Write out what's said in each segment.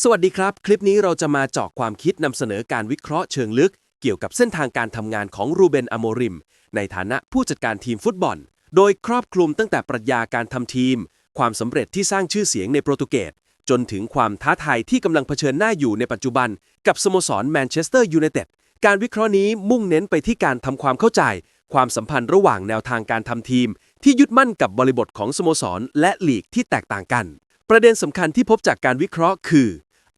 สวัสดีครับ คลิปนี้เราจะมาเจาะความคิดนำเสนอการวิเคราะห์เชิงลึก เกี่ยวกับเส้นทางการทำงานของรูเบนอโมริม ในฐานะผู้จัดการทีมฟุตบอล โดยครอบคลุมตั้งแต่ปรัชญาการทำทีม ความสำเร็จที่สร้างชื่อเสียงในโปรตุเกสจนถึงความท้าทายที่กำลังเผชิญหน้าอยู่ในปัจจุบัน กับสโมสรแมนเชสเตอร์ยูไนเต็ดการวิเคราะห์นี้มุ่งเน้นไปที่การทำความเข้าใจ ความสัมพันธ์ระหว่างแนวทางการทำทีม ที่ยึดมั่นกับบริบทของสโมสร และลีกที่แตกต่างกัน ประเด็นสำคัญที่พบจากการวิเคราะห์คือ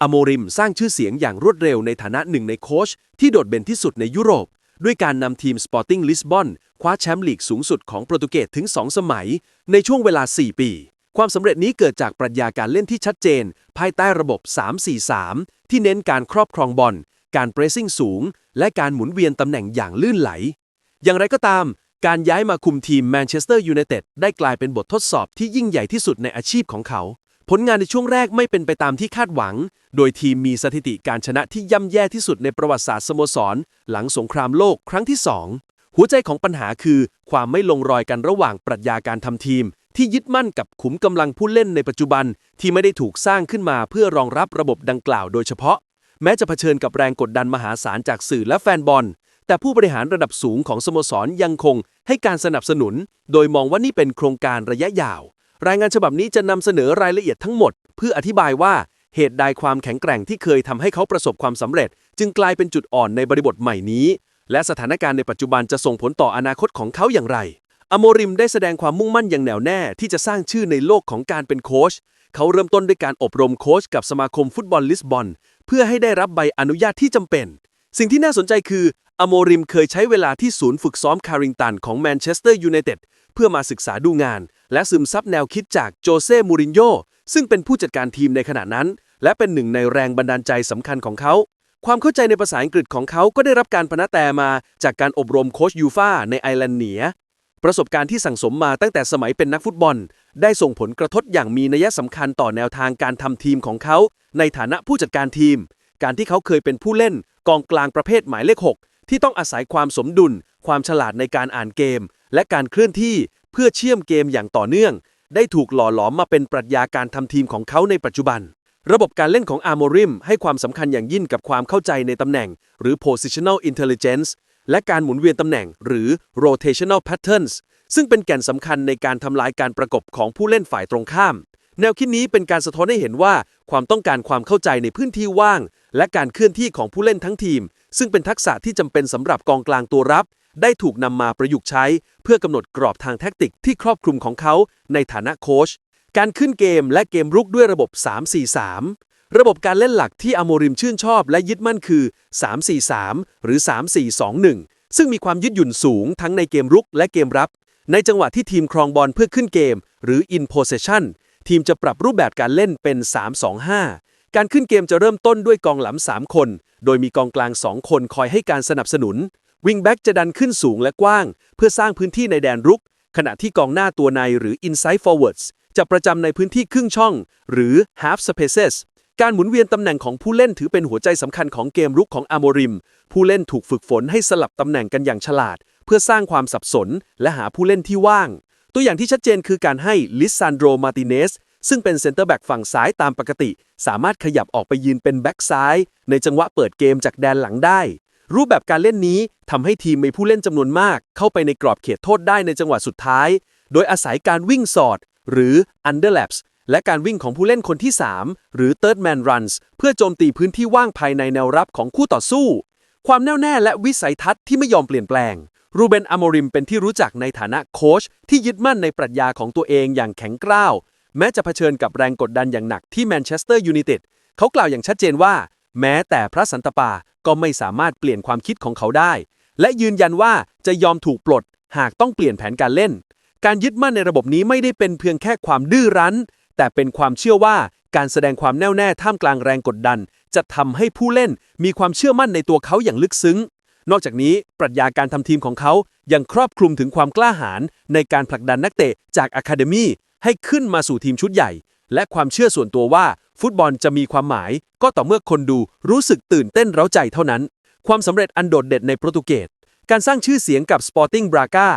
อโมริมสร้างชื่อเสียงอย่างรวดเร็วในฐานะหนึ่งในโค้ชที่โดดเด่นที่สุดในยุโรป ด้วยการนำทีมสปอร์ติ้งลิสบอนคว้าแชมป์ลีกสูงสุดของโปรตุเกสถึง 2 สมัย ในช่วงเวลา 4 ปี ความสำเร็จนี้เกิดจากปรัชญาการเล่นที่ชัดเจน ภายใต้ระบบ 3-4-3 ที่เน้นการครอบครองบอลการเปรสซิ่งสูง และการหมุนเวียนตำแหน่งอย่างลื่นไหล อย่างไรก็ตามการย้ายมาคุมทีมแมนเชสเตอร์ยูไนเต็ดได้กลายเป็นบททดสอบที่ยิ่งใหญ่ที่สุดในอาชีพของเขา ผลงานในช่วงแรกไม่เป็นไปตามที่คาดหวัง โดยทีมมีสถิติการชนะที่ย่ำแย่ที่สุดในประวัติศาสตร์สโมสร หลังสงครามโลกครั้งที่ 2 หัวใจของปัญหาคือ ความไม่ลงรอยกันระหว่างปรัชญาการทำทีม ที่ยึดมั่นกับขุมกำลังผู้เล่นในปัจจุบัน ที่ไม่ได้ถูกสร้างขึ้นมาเพื่อรองรับระบบดังกล่าวโดยเฉพาะ แม้จะเผชิญกับแรงกดดันมหาศาลจากสื่อและแฟนบอล แต่ผู้บริหารระดับสูงของสโมสรยังคงให้การสนับสนุน โดยมองว่านี่เป็นโครงการระยะยาว รายงานฉบับนี้จะนำเสนอรายละเอียดทั้งหมด เพื่ออธิบายว่าเหตุใดความแข็งแกร่งที่เคยทำให้เขาประสบความสำเร็จ จึงกลายเป็นจุดอ่อนในบริบทใหม่นี้ และสถานการณ์ในปัจจุบันจะส่งผลต่ออนาคตของเขาอย่างไร อโมริมได้แสดงความมุ่งมั่นอย่างแน่วแน่ที่จะสร้างชื่อในโลกของการเป็นโค้ชเขาเริ่มต้นด้วยการอบรมโค้ชกับสมาคมฟุตบอลลิสบอนเพื่อให้ได้รับใบอนุญาตที่จำเป็น สิ่งที่น่าสนใจคืออโมริมเคยใช้เวลาที่ศูนย์ฝึกซ้อมคาริงตันของแมนเชสเตอร์ยูไนเต็ด เพื่อมาศึกษาดูงาน และซึมซับแนวคิดจากโจเซ่ มูรินโญ่ซึ่งเป็นผู้จัดการทีมในขณะนั้น และเป็นหนึ่งในแรงบันดาลใจสำคัญของเขา ความเข้าใจในภาษาอังกฤษของเขาก็ได้รับการพนัแต่มาจากการอบรมโค้ชยูฟาในไอร์แลนด์เหนือประสบการณ์ที่สั่งสมมาตั้งแต่สมัยเป็นนักฟุตบอล ได้ส่งผลกระทบอย่างมีนัยสำคัญต่อแนวทางการทำทีมของเขา ในฐานะผู้จัดการทีม การที่เขาเคยเป็นผู้เล่น กองกลางประเภทหมายเลข 6 ที่ต้องอาศัยความสมดุล ความฉลาดในการอ่านเกม และการเคลื่อนที่เพื่อเชื่อมเกมอย่างต่อเนื่อง ได้ถูกหล่อหลอมมาเป็นปรัชญาการทำทีมของเขาในปัจจุบัน ระบบการเล่นของอาร์โมริมให้ความสำคัญอย่างยิ่งกับความเข้าใจในตำแหน่ง หรือ positional intelligence และการหมุนเวียนตำแหน่ง หรือ rotational patterns ซึ่งเป็นแก่นสำคัญในการทำลายการประกบของผู้เล่นฝ่ายตรงข้าม แนวคิดนี้เป็นการสะท้อนให้เห็นว่าความต้องการความเข้าใจในพื้นที่ว่าง และการเคลื่อนที่ของผู้เล่นทั้งทีม ซึ่งเป็นทักษะที่จำเป็นสำหรับกองกลางตัวรับ ได้ถูกนำมาประยุกต์ใช้ เพื่อกำหนดกรอบทางแท็กติกที่ครอบคลุมของเขาในฐานะโค้ชการขึ้นเกมและเกมรุกด้วยระบบ 3-4-3 ระบบการเล่นหลักที่อโมริมชื่นชอบและยึดมั่นคือ 3-4-3 หรือ 3-4-2-1 ซึ่งมีความยืดหยุ่นสูงทั้งในเกมรุกและเกมรับ ในจังหวะที่ทีมครองบอลเพื่อขึ้นเกม หรือ in possession ทีมจะปรับรูปแบบการเล่นเป็น 3-2-5 การขึ้นเกมจะเริ่มต้นด้วยกองหลัง3คน โดยมีกองกลาง 2 คนคอยให้การสนับสนุน วิงแบ็กจะดันขึ้นสูงและกว้าง เพื่อสร้างพื้นที่ในแดนรุก ขณะที่กองหน้าตัวในหรือ inside forwards จะประจำในพื้นที่ครึ่งช่อง หรือ half spaces การหมุนเวียนตำแหน่งของผู้เล่นถือเป็นหัวใจสำคัญของเกมรุกของอาโมริม ผู้เล่นถูกฝึกฝนให้สลับตำแหน่งกันอย่างฉลาด เพื่อสร้างความสับสน และหาผู้เล่นที่ว่าง ตัวอย่างที่ชัดเจนคือการให้ลิซานโดรมาติเนสซึ่งเป็นเซนเตอร์แบ็กฝั่งซ้ายตามปกติ สามารถขยับออกไปยืนเป็นแบ็กซ้าย ในจังหวะเปิดเกมจากแดนหลังได้ รูปแบบการเล่นนี้ทำให้ทีมมีผู้เล่นจำนวนมาก เข้าไปในกรอบเขตโทษได้ในจังหวะสุดท้าย โดยอาศัยการวิ่งสอด หรือ underlaps และการวิ่งของผู้เล่นคนที่ 3 หรือ third man runs เพื่อโจมตีพื้นที่ว่างภายในแนวรับของคู่ต่อสู้ ความแน่วแน่และวิสัยทัศน์ที่ไม่ยอมเปลี่ยนแปลง รูเบนอโมริมเป็นที่รู้จักในฐานะโค้ชที่ยึดมั่นในปรัชญาของตัวเองอย่างแข็งกร้าว แม้จะเผชิญกับแรงกดดันอย่างหนักที่แมนเชสเตอร์ยูไนเต็ดเขากล่าวอย่างชัดเจนว่า แม้แต่พระสันตปาก็ไม่สามารถเปลี่ยนความคิดของเขาได้ และยืนยันว่าจะยอมถูกปลด หากต้องเปลี่ยนแผนการเล่น การยึดมั่นในระบบนี้ไม่ได้เป็นเพียงแค่ความดื้อรั้น แต่เป็นความเชื่อว่าการแสดงความแน่วแน่ท่ามกลางแรงกดดัน จะทำให้ผู้เล่นมีความเชื่อมั่นในตัวเขาอย่างลึกซึ้ง นอกจากนี้ปรัชญาการทำทีมของเขายังครอบคลุมถึงความกล้าหาญในการผลักดันนักเตะจากอะคาเดมีให้ขึ้นมาสู่ทีมชุดใหญ่ และความเชื่อส่วนตัวว่า ฟุตบอลจะมีความหมาย ก็ต่อเมื่อคนดูรู้สึกตื่นเต้นเร้าใจเท่านั้น ความสำเร็จอันโดดเด่นในโปรตุเกสการสร้างชื่อเสียงกับ Sporting Braga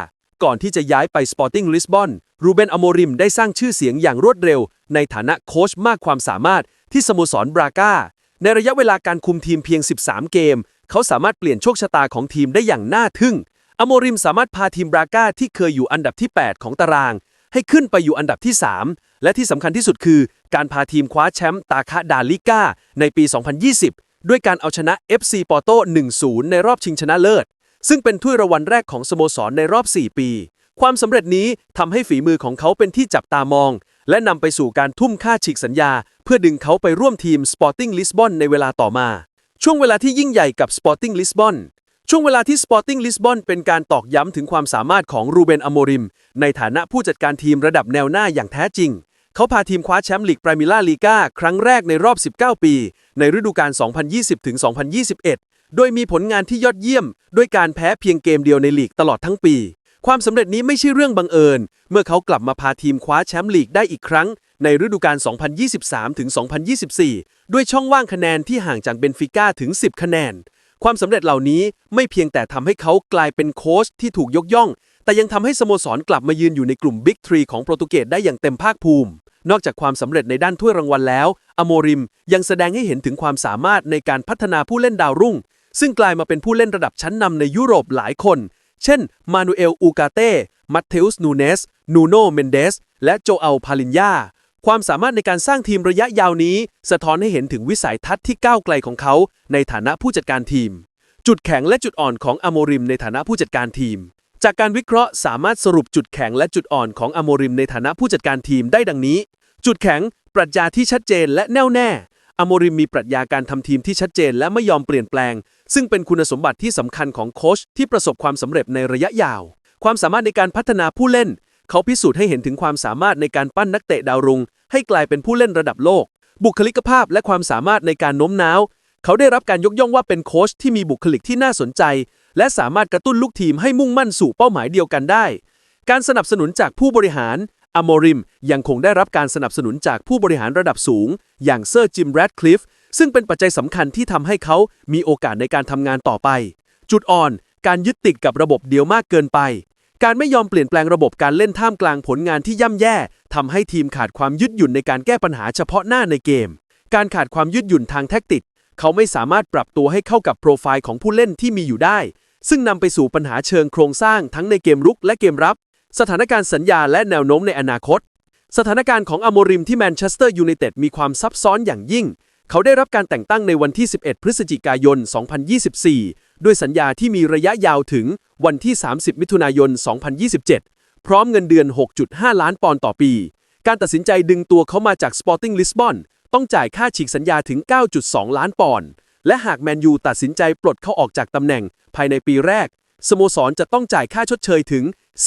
ก่อนที่จะย้ายไป Sporting Lisbon รูเบนอโมริมได้สร้างชื่อเสียงอย่างรวดเร็ว ในฐานะโค้ชมากความสามารถที่สโมสรบราก้าในระยะเวลาการคุมทีมเพียง 13 เกม เขาสามารถเปลี่ยนโชคชะตาของทีมได้อย่างน่าทึ่ง อโมริมสามารถพาทีมบราก้าที่เคยอยู่อันดับที่ 8 ของตาราง ให้ขึ้นไปอยู่อันดับที่ 3 และที่สำคัญที่สุดคือ การพาทีมคว้าแชมป์ตาคะดาลิก้าในปี 2020 ด้วยการเอาชนะ FC ปอร์โต 1-0 ในรอบชิงชนะเลิศ ซึ่งเป็นถ้วยรางวัลแรกของสโมสรในรอบ 4 ปี ความสำเร็จนี้ทำให้ฝีมือของเขาเป็นที่จับตามอง และนำไปสู่การทุ่มค่าฉีกสัญญา เพื่อดึงเขาไปร่วมทีม Sporting Lisbon ในเวลาต่อมา ช่วงเวลาที่ยิ่งใหญ่กับ Sporting Lisbon ช่วงเวลาที่ Sporting Lisbon เป็นการตอกย้ำถึงความสามารถของรูเบนอโมริม ในฐานะผู้จัดการทีมระดับแนวหน้าอย่างแท้จริง เขาพาทีมคว้าแชมป์ลีก p r ร m มิล่าลีกาครั้งแรกในรอบ 19 ปี ในฤดูกาล 2020-2021 โดยมีผลงานที่ยอดเยี่ยม ด้วยการแพ้เพียงเกมเดียวในลีกตลอดทั้งปี ความสำเร็จนี้ไม่ใช่เรื่องบังเอิญ เมื่อเขากลับมาพาทีมคว้าแชมป์ลีกได้อีกครั้ง ในฤดูกาล 2023-2024 ด้วยช่องว่างคะแนนที่ห่างจากเบนฟิก้าถึง 10 คะแนน ความสำเร็จเหล่านี้ไม่เพียงแต่ทำให้เขากลายเป็นโค้ชที่ถูกยกย่อง แต่ยังทำให้สโมสรกลับมายืนอยู่ในกลุ่มบิ๊กทรีของโปรตุเกสได้อย่างเต็มภาคภูมิ นอกจากความสำเร็จในด้านถ้วยรางวัลแล้ว อโมริมยังแสดงให้เห็นถึงความสามารถในการพัฒนาผู้เล่นดาวรุ่ง ซึ่งกลายมาเป็นผู้เล่นระดับชั้นนำในยุโรปหลายคน เช่น มานูเอล อูกาเต้ มัตเทอุส นูเนส นูโน เมนเดส และโจเอลพาลินยา ความสามารถในการสร้างทีมระยะยาวนี้ สะท้อนให้เห็นถึงวิสัยทัศน์ที่ก้าวไกลของเขา ในฐานะผู้จัดการทีม จุดแข็งและจุดอ่อนของอโมริมในฐานะผู้จัดการทีม จากการวิเคราะห์สามารถสรุปจุดแข็งและจุดอ่อนของอโมริมในฐานะผู้จัดการทีมได้ดังนี้ จุดแข็ง ปรัชญาที่ชัดเจนและแน่วแน่อโมริมมีปรัชญาการทำทีมที่ชัดเจนและไม่ยอมเปลี่ยนแปลง ซึ่งเป็นคุณสมบัติที่สำคัญของโค้ชที่ประสบความสำเร็จในระยะยาว ความสามารถในการพัฒนาผู้เล่น เขาพิสูจน์ให้เห็นถึงความสามารถในการปั้นนักเตะดาวรุ่ง ให้กลายเป็นผู้เล่นระดับโลก บุคลิกภาพและความสามารถในการโน้มน้าว เขาได้รับการยกย่องว่าเป็นโค้ชที่มีบุคลิกที่น่าสนใจ และสามารถกระตุ้นลูกทีมให้มุ่งมั่นสู่เป้าหมายเดียวกันได้ การสนับสนุนจากผู้บริหารอโมริมยังคงได้รับการสนับสนุนจากผู้บริหารระดับสูง อย่างเซอร์จิมแรดคลิฟซึ่งเป็นปัจจัยสำคัญที่ทำให้เขามีโอกาสในการทำงานต่อไป จุดอ่อน การยึดติดกับระบบเดียวมากเกินไป การไม่ยอมเปลี่ยนแปลงระบบการเล่นท่ามกลางผลงานที่ย่ำแย่ ทำให้ทีมขาดความยืดหยุ่นในการแก้ปัญหาเฉพาะหน้าในเกม การขาดความยืดหยุ่นทางแท็กติก เขาไม่สามารถปรับตัวให้เข้ากับโปรไฟล์ของผู้เล่นที่มีอยู่ได้ ซึ่งนำไปสู่ปัญหาเชิงโครงสร้างทั้งในเกมรุกและเกมรับ สถานการณ์สัญญาและแนวโน้มในอนาคต สถานการณ์ของอโมริมที่แมนเชสเตอร์ยูไนเต็ดมีความซับซ้อนอย่างยิ่ง เขาได้รับการแต่งตั้งในวันที่ 11 พฤศจิกายน 2024 ด้วยสัญญาที่มีระยะยาวถึงวันที่ 30 มิถุนายน 2027 พร้อมเงินเดือน 6.5 ล้านปอนด์ต่อปี การตัดสินใจดึงตัวเขามาจาก Sporting Lisbon ต้องจ่ายค่าฉีกสัญญาถึง 9.2 ล้านปอนด์และหากแมนยูตัดสินใจปลดเขาออกจากตำแหน่งภายในปีแรก สโมสรจะต้องจ่ายค่าชดเชยถึง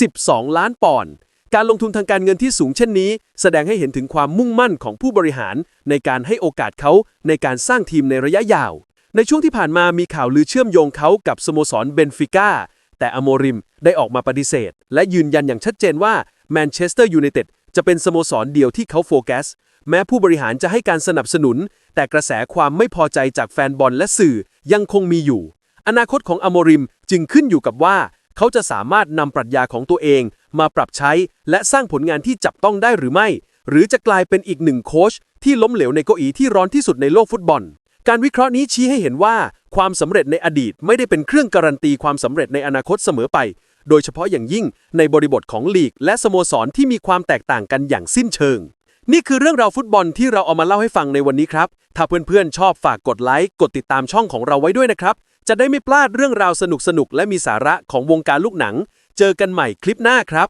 12 ล้านปอนด์การลงทุนทางการเงินที่สูงเช่นนี้ แสดงให้เห็นถึงความมุ่งมั่นของผู้บริหาร ในการให้โอกาสเขาในการสร้างทีมในระยะยาว ในช่วงที่ผ่านมามีข่าวลือเชื่อมโยงเขากับสโมสรเบนฟิก้า แต่อโมริมได้ออกมาปฏิเสธ และยืนยันอย่างชัดเจนว่าแมนเชสเตอร์ยูไนเต็ดจะเป็นสโมสรเดียวที่เขาโฟกัส แม้ผู้บริหารจะให้การสนับสนุน แต่กระแสความไม่พอใจจากแฟนบอลและสื่อยังคงมีอยู่ อนาคตของอโมริมจึงขึ้นอยู่กับว่า เขาจะสามารถนำปรัชญาของตัวเองมาปรับใช้ และสร้างผลงานที่จับต้องได้หรือไม่ หรือจะกลายเป็นอีกหนึ่งโค้ชที่ล้มเหลวในเก้าอี้ที่ร้อนที่สุดในโลกฟุตบอล การวิเคราะห์นี้ชี้ให้เห็นว่า ความสำเร็จในอดีตไม่ได้เป็นเครื่องการันตีความสำเร็จในอนาคตเสมอไป โดยเฉพาะอย่างยิ่งในบริบทของลีก และสโมสรที่มีความแตกต่างกันอย่างสิ้นเชิง นี่คือเรื่องราวฟุตบอลที่เราเอามาเล่าให้ฟังในวันนี้ครับ ถ้าเพื่อนๆชอบฝากกดไลค์กดติดตามช่องของเราไว้ด้วยนะครับ จะได้ไม่พลาดเรื่องราวสนุกๆและมีสาระของวงการลูกหนัง เจอกันใหม่คลิปหน้าครับ